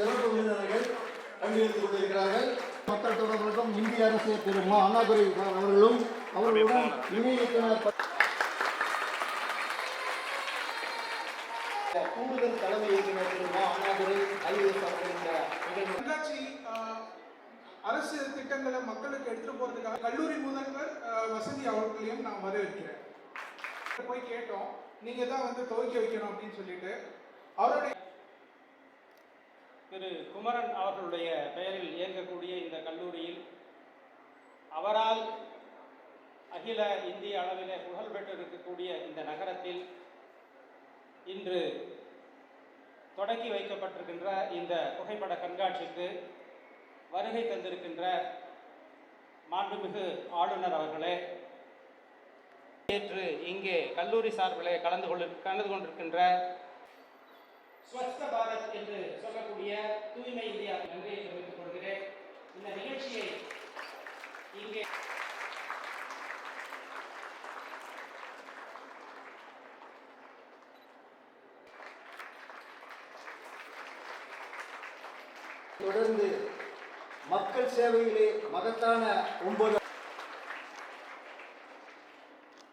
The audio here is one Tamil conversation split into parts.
சிறப்பு விருந்தினர்கள் பங்கெடுத்துக் கொண்டிருக்கிறார்கள். மக்கள் தொடர்புக்கும் இந்திய அரசு திரு மா அண்ணாதுரை அவர்களும் அவர்களுடன் இணை இயக்குனர் கூடுதல் தலைமை இயக்குனர் திரு மா அண்ணாதுரை ஐஎஸ் அவர்கள் அரசு திட்டங்களை மக்களுக்கு எடுத்துட்டு போறதுக்காக கல்லூரி முதல்வர் வசதி அவர்களையும் நான் வரவேற்கிறேன். போய் கேட்டோம் நீங்க தான் வந்து துவக்கி வைக்கணும் அப்படின்னு சொல்லிட்டு அவருடைய திரு குமரன் அவர்களுடைய பெயரில் இயங்கக்கூடிய இந்த கல்லூரியில் அவரால் அகில இந்திய அளவிலே புகழ் பெற்றிருக்கக்கூடிய இந்த நகரத்தில் இன்று தொடங்கி வைக்கப்பட்டிருக்கின்ற இந்த புகைப்பட கண்காட்சிக்கு வருகை தந்திருக்கின்ற மாண்புமிகு ஆளுநர் அவர்களே நேற்று இங்கே கல்லூரி சார்பிலே கலந்து கொள்ள கலந்து கொண்டிருக்கின்ற ஸ்வஸ்த பாரத் என்று சொல்லக்கூடிய தூய்மை இந்தியா நன்றியை தெரிவித்துக் கொள்கிறேன். இந்த நிகழ்ச்சியை இங்கே தொடர்ந்து மக்கள் சேவையிலே மகத்தான ஒன்பது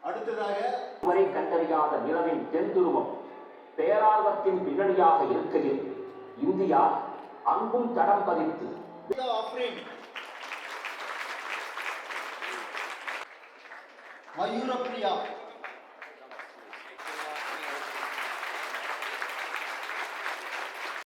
அடுத்ததாக வரை கண்டறியாத நிலவின் தென்துருவம் பேரார்வத்தின் பின்னணியாக இருக்கையில் இந்தியா அங்கும் தடம் பதித்து ஆஃபரிங் மயூரப்பிரியா